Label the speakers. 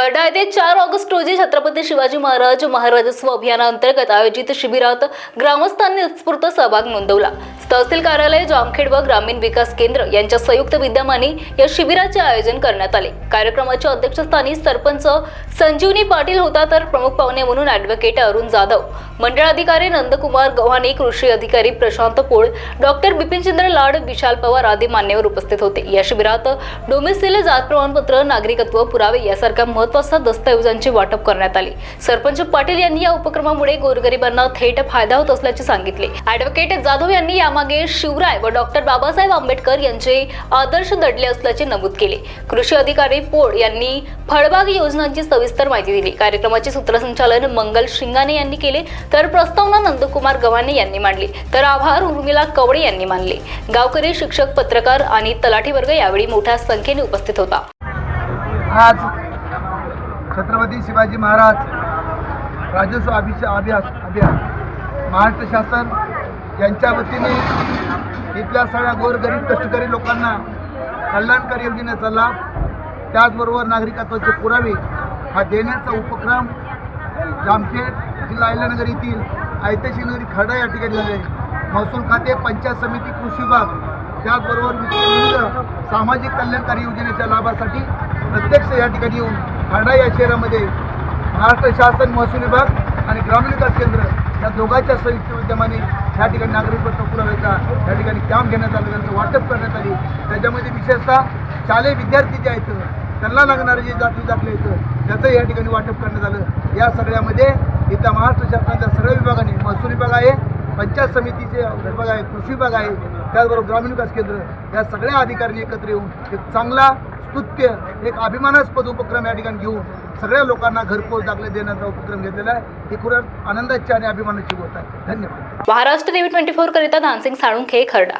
Speaker 1: खर्डा येथे चार ऑगस्ट रोजी छत्रपती शिवाजी महाराज महाराजस्व अभियानाअंतर्गत आयोजित शिबिरात ग्रामस्थांनी उत्स्फूर्त सहभाग नोंदवला. तहसील कार्यालय जामखेड व ग्रामीण विकास केंद्र यांच्या संयुक्त विद्यमाने या शिबिराचे आयोजन करण्यात आले. कार्यक्रमाच्या अध्यक्षस्थानी सरपंच संजीवनी पाटील होता तर प्रमुख पाहुणे म्हणून ॲडव्होकेट अरुण जाधव मंडळ अधिकारी नंदकुमार गव्हाणे कृषी अधिकारी प्रशांत पोळ डॉक्टर बिपिनचंद्र लाड विशाल पवार आदी मान्यवर उपस्थित होते. या शिबिरात डोमेसिल जात प्रमाणपत्र नागरिकत्व पुरावे यासारख्या महत्त्वाच्या दस्तऐवजांची वाटप करण्यात आली. सरपंच पाटील यांनी या उपक्रमामुळे गोरगरिबांना थेट फायदा होत असल्याचे सांगितले. ऍडव्होकेट जाधव यांनी यामागे शिवराय व डॉक्टर बाबासाहेब आंबेडकर यांचे आदर्श दडले असल्याचे नमूद केले. कृषी अधिकारी पोळ यांनी फळबाग योजनांची सविस्तर माहिती दिली. कार्यक्रमाचे सूत्रसंचालन मंगल शिंगाणे यांनी केले. तर प्रस्तावना नंदकुमार गव्हाणे यांनी मांडली. तर आभार उर्मिला कवडे यांनी मानले. गावकरी शिक्षक पत्रकार आणि तलाठी वर्ग यावेळी मोठ्या संख्येने उपस्थित होता.
Speaker 2: आज छत्रपती शिवाजी महाराज राजस्व अभिषेक अभियान अभियान महाराष्ट्र शासन यांच्या वतीने इथल्या सगळ्या गोरगरीब कष्टकरी लोकांना कल्याणकारी योजनेचा लाभ त्याचबरोबर नागरिकत्वाचे पुरावे हा देण्याचा उपक्रम जामखेड जिल्हा अहिल्यानगर येथील ऐतिहासिक नगरी खडा या ठिकाणी झाले. महसूल खाते पंचायत समिती कृषी विभाग त्याचबरोबर विविध सामाजिक कल्याणकारी योजनेच्या लाभासाठी प्रत्यक्ष या ठिकाणी येऊन खर्डा या शहरामध्ये महाराष्ट्र शासन महसूल विभाग आणि ग्रामीण विकास केंद्र या दोघांच्या संयुक्त विद्यमाने या ठिकाणी नागरिकत्व पुराव्याचा या ठिकाणी कॅम्प घेण्यात आलं त्यांचं वाटप करण्यात आली. त्याच्यामध्ये विशेषतः शालेय विद्यार्थी जे आहेत त्यांना लागणारे जे जाती दाखले आहेत त्याचं या ठिकाणी वाटप करण्यात आलं. या सगळ्यामध्ये इथं महाराष्ट्र शासनाच्या सगळ्या विभागाने महसूल विभाग आहे पंचायत समितीचे विभाग आहे कृषी विभाग आहे त्याचबरोबर ग्रामीण विकास केंद्र या सगळ्या अधिकाऱ्यांनी एकत्र येऊन एक चांगला स्तुत्य एक अभिमानास्पद उपक्रम या ठिकाणी घेऊन सगळ्या लोकांना घरपोच दाखले देण्याचा उपक्रम घेतलेला आहे. ही खूप आनंदाची आणि अभिमानाची गोष्ट आहे. धन्यवाद.
Speaker 1: महाराष्ट्र टीव्ही ट्वेंटी फोर करिता धानसिंग साळुंखे खरडा.